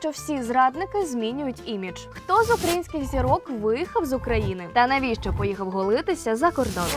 що всі зрадники змінюють імідж. Хто з українських зірок виїхав з України? Та навіщо поїхав голитися за кордон?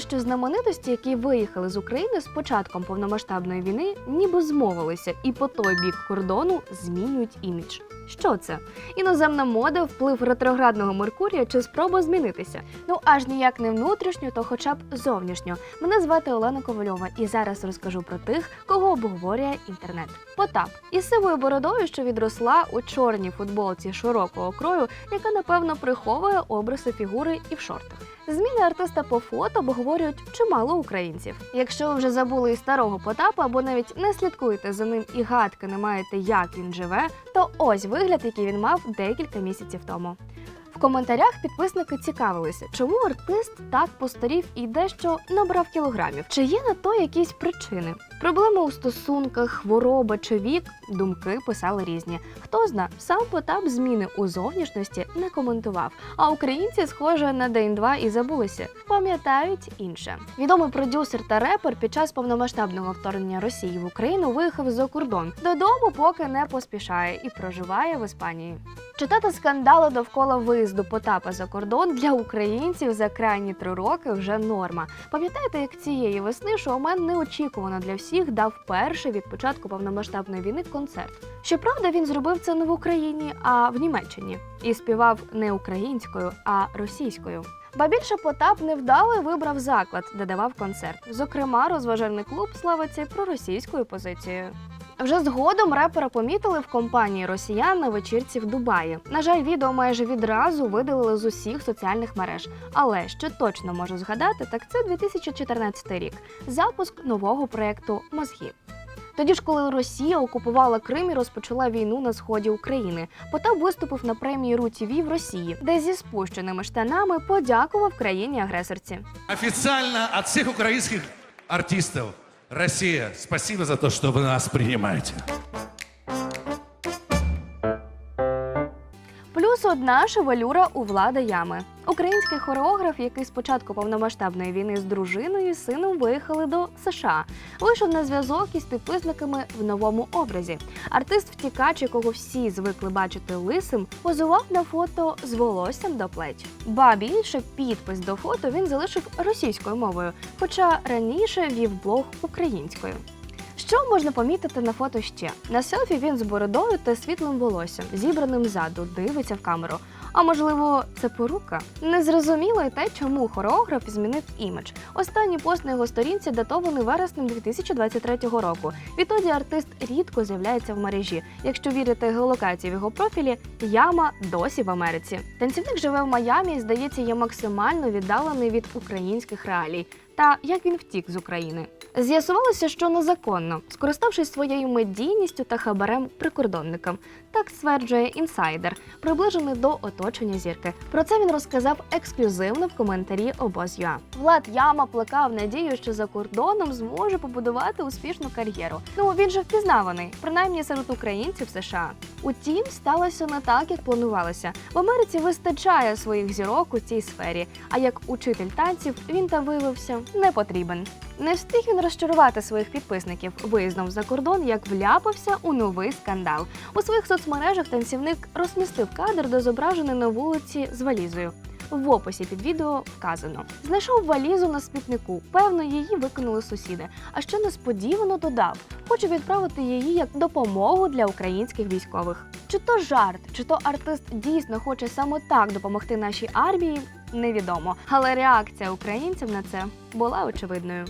Що знаменитості, які виїхали з України з початком повномасштабної війни, ніби змовилися і по той бік кордону змінюють імідж. Що це? Іноземна мода, вплив ретроградного Меркурія чи спроба змінитися? Ну аж ніяк не внутрішньо, то хоча б зовнішньо. Мене звати Олена Ковальова, і зараз розкажу про тих, кого обговорює інтернет. Потап із сивою бородою, що відросла у чорній футболці широкого крою, яка напевно приховує обриси фігури і в шортах. Зміни артиста по фото обговорюють чимало українців. Якщо ви вже забули і старого Потапа, або навіть не слідкуєте за ним і гадки не маєте, як він живе, то ось вигляд, який він мав декілька місяців тому. В коментарях підписники цікавилися, чому артист так постарів і дещо набрав кілограмів. Чи є на то якісь причини? Проблеми у стосунках, хвороба чи вік думки писали різні. Хто зна, сам Потап зміни у зовнішності не коментував. А українці, схоже, на день-два і забулися. Пам'ятають інше. Відомий продюсер та репер під час повномасштабного вторгнення Росії в Україну виїхав за кордон. Додому поки не поспішає і проживає в Іспанії. Читати скандали довкола виїзду Потапа за кордон для українців за крайні три роки вже норма. Пам'ятаєте, як цієї весни шоумен неочікувано для всіх дав перший від початку повномасштабної війни концерт. Щоправда, він зробив це не в Україні, а в Німеччині і співав не українською, а російською. Ба більше Потап невдало вибрав заклад, де давав концерт. Зокрема, розважальний клуб славиться проросійською позицією. Вже згодом репера помітили в компанії росіян на вечірці в Дубаї. На жаль, відео майже відразу видалили з усіх соціальних мереж. Але що точно можу згадати, так це 2014 рік запуск нового проєкту Мозги. Тоді ж, коли Росія окупувала Крим і розпочала війну на сході України, Потап виступив на премії РУ-ТВ в Росії, де зі спущеними штанами подякував країні-агресорці. Официально от всех украинских артистов Россия, спасибо за то, что вы нас принимаете. Плюс одна шевелюра у влада ями. Український хореограф, який з початку повномасштабної війни з дружиною і сином виїхали до США, вийшов на зв'язок із підписниками в новому образі. Артист втікач, якого всі звикли бачити лисим, позував на фото з волоссям до плеч. Ба більше підпис до фото він залишив російською мовою, хоча раніше вів блог українською. Що можна помітити на фото ще? На селфі він з бородою та світлим волоссям, зібраним ззаду, дивиться в камеру. А можливо, це порука? Незрозуміло й те, чому хореограф змінив імідж. Останній пост на його сторінці датований вереснем 2023 року. Відтоді артист рідко з'являється в мережі. Якщо вірити геолокації в його профілі, яма досі в Америці. Танцівник живе в Майамі і, здається, є максимально віддалений від українських реалій. Та як він втік з України? З'ясувалося, що незаконно, скориставшись своєю медійністю та хабарем прикордонникам. Так стверджує інсайдер, приближений до оточення зірки. Про це він розказав ексклюзивно в коментарі обоз.ua. Влад Яма плекав надію, що за кордоном зможе побудувати успішну кар'єру. Ну він же впізнаваний, принаймні серед українців США. Утім, сталося не так, як планувалося. В Америці вистачає своїх зірок у цій сфері. А як учитель танців він там виявився не потрібен. Не встиг він розчарувати своїх підписників виїздом за кордон, як вляпався у новий скандал. У своїх соцмережах танцівник розмістив кадр, де зображений на вулиці з валізою. В описі під відео вказано: знайшов валізу на смітнику. Певно, її виконали сусіди. А ще несподівано додав: хочу відправити її як допомогу для українських військових. Чи то жарт, чи то артист дійсно хоче саме так допомогти нашій армії, невідомо. Але реакція українців на це була очевидною.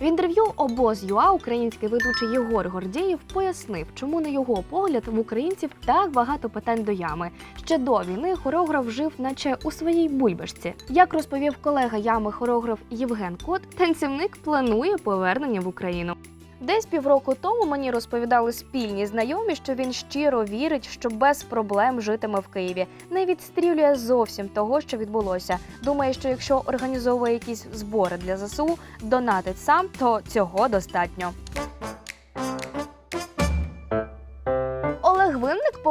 В інтерв'ю обоз.ua український ведучий Єгор Гордієв пояснив, чому на його погляд в українців так багато питань до ями. Ще до війни хореограф жив, наче у своїй бульбашці. Як розповів колега ями хореограф Євген Кот, танцівник планує повернення в Україну. Десь півроку тому мені розповідали спільні знайомі, що він щиро вірить, що без проблем житиме в Києві. Не відстрілює зовсім того, що відбулося. Думає, що якщо організовує якісь збори для ЗСУ, донатить сам, то цього достатньо.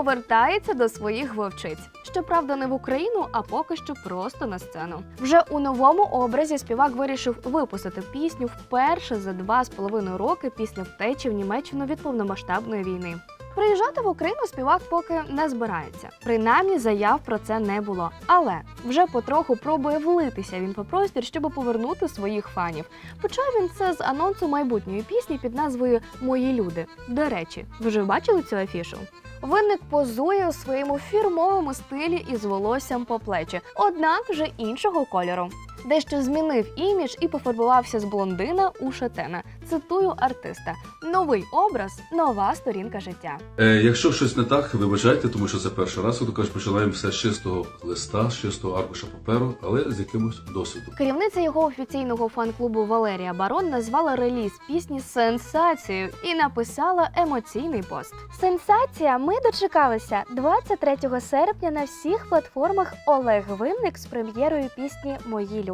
Повертається до своїх вовчиць. Щоправда, не в Україну, а поки що просто на сцену. Вже у новому образі співак вирішив випустити пісню вперше за два з половиною роки після втечі в Німеччину від повномасштабної війни. Приїжджати в Україну співак поки не збирається. Принаймні заяв про це не було. Але вже потроху пробує влитися в інфопростір, щоб повернути своїх фанів. Почав він це з анонсу майбутньої пісні під назвою Мої люди. До речі, ви вже бачили цю афішу? Винник позує у своєму фірмовому стилі із волоссям по плечі, однак вже іншого кольору. Дещо змінив імідж і пофарбувався з блондина у шатена. Цитую артиста: новий образ, нова сторінка життя. Е, якщо щось не так, вибачайте, тому що це перший раз. То кажуть, починаємо все з чистого листа, з чистого аркуша паперу, але з якимось досвідом. Керівниця його офіційного фан-клубу Валерія Барон назвала реліз пісні сенсацією і написала емоційний пост. Сенсація. Ми дочекалися 23 серпня на всіх платформах Олег Винник з прем'єрою пісні Мої люди.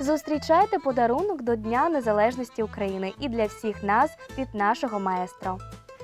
Зустрічайте подарунок до Дня Незалежності України і для всіх нас від нашого маестро.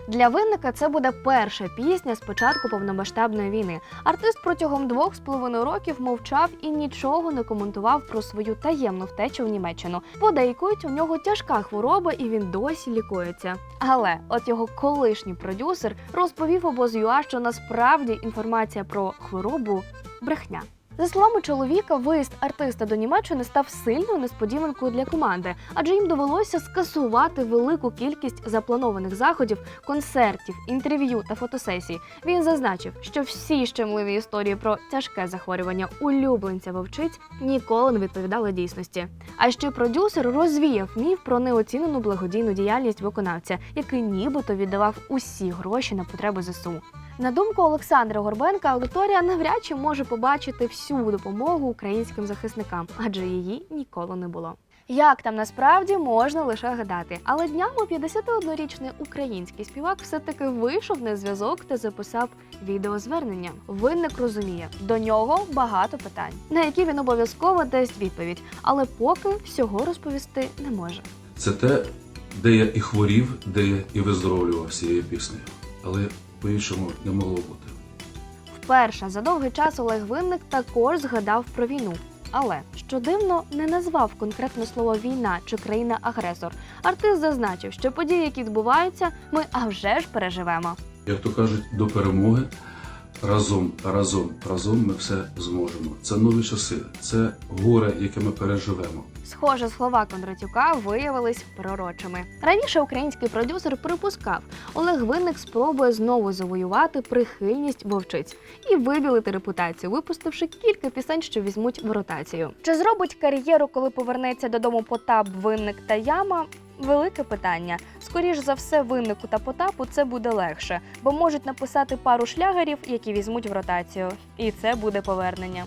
Для винника це буде перша пісня з початку повномасштабної війни. Артист протягом двох з половиною років мовчав і нічого не коментував про свою таємну втечу в Німеччину. Подейкують, у нього тяжка хвороба, і він досі лікується. Але от його колишній продюсер розповів обоз.ua, що насправді інформація про хворобу брехня. За словами чоловіка, виїзд артиста до Німеччини став сильною несподіванкою для команди, адже їм довелося скасувати велику кількість запланованих заходів, концертів, інтерв'ю та фотосесій. Він зазначив, що всі щемливі історії про тяжке захворювання улюбленця вовчиць ніколи не відповідали дійсності. А ще продюсер розвіяв міф про неоцінену благодійну діяльність виконавця, який нібито віддавав усі гроші на потреби ЗСУ. На думку Олександра Горбенка, аудиторія навряд чи може побачити всю допомогу українським захисникам, адже її ніколи не було. Як там насправді можна лише гадати, але днями 51-річний український співак все-таки вийшов на зв'язок та записав відеозвернення. Винник розуміє, до нього багато питань, на які він обов'язково дасть відповідь, але поки всього розповісти не може. Це те, де я і хворів, де я і виздоровлював цією піснею. Але по-іншому не могло бути. Вперше за довгий час Олег Винник також згадав про війну. Але що дивно, не назвав конкретно слово війна чи країна-агресор. Артист зазначив, що події, які відбуваються, ми а вже ж переживемо. Як то кажуть, до перемоги разом, разом, разом ми все зможемо. Це нові часи, це горе, яке ми переживемо. Схоже, слова Кондратюка виявились пророчими. Раніше український продюсер припускав, Олег Винник спробує знову завоювати прихильність вовчиць і вибілити репутацію, випустивши кілька пісень, що візьмуть в ротацію. Чи зробить кар'єру, коли повернеться додому Потап, Винник та Яма? Велике питання. Скоріш за все, виннику та потапу це буде легше, бо можуть написати пару шлягерів, які візьмуть в ротацію, і це буде повернення.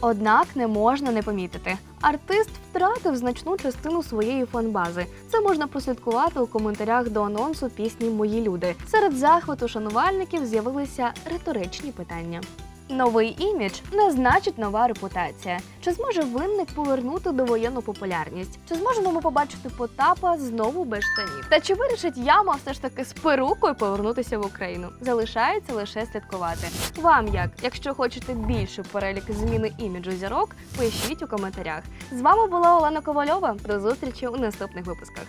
Однак не можна не помітити. Артист втратив значну частину своєї фанбази. Це можна прослідкувати у коментарях до анонсу пісні Мої люди. Серед захвату шанувальників з'явилися риторичні питання. Новий імідж не значить нова репутація. Чи зможе винник повернути довоєнну популярність? Чи зможемо ми побачити Потапа знову без штанів? Та чи вирішить яма все ж таки з перукою повернутися в Україну? Залишається лише слідкувати. Вам як? Якщо хочете більше перелік зміни іміджу зірок, пишіть у коментарях. З вами була Олена Ковальова. До зустрічі у наступних випусках.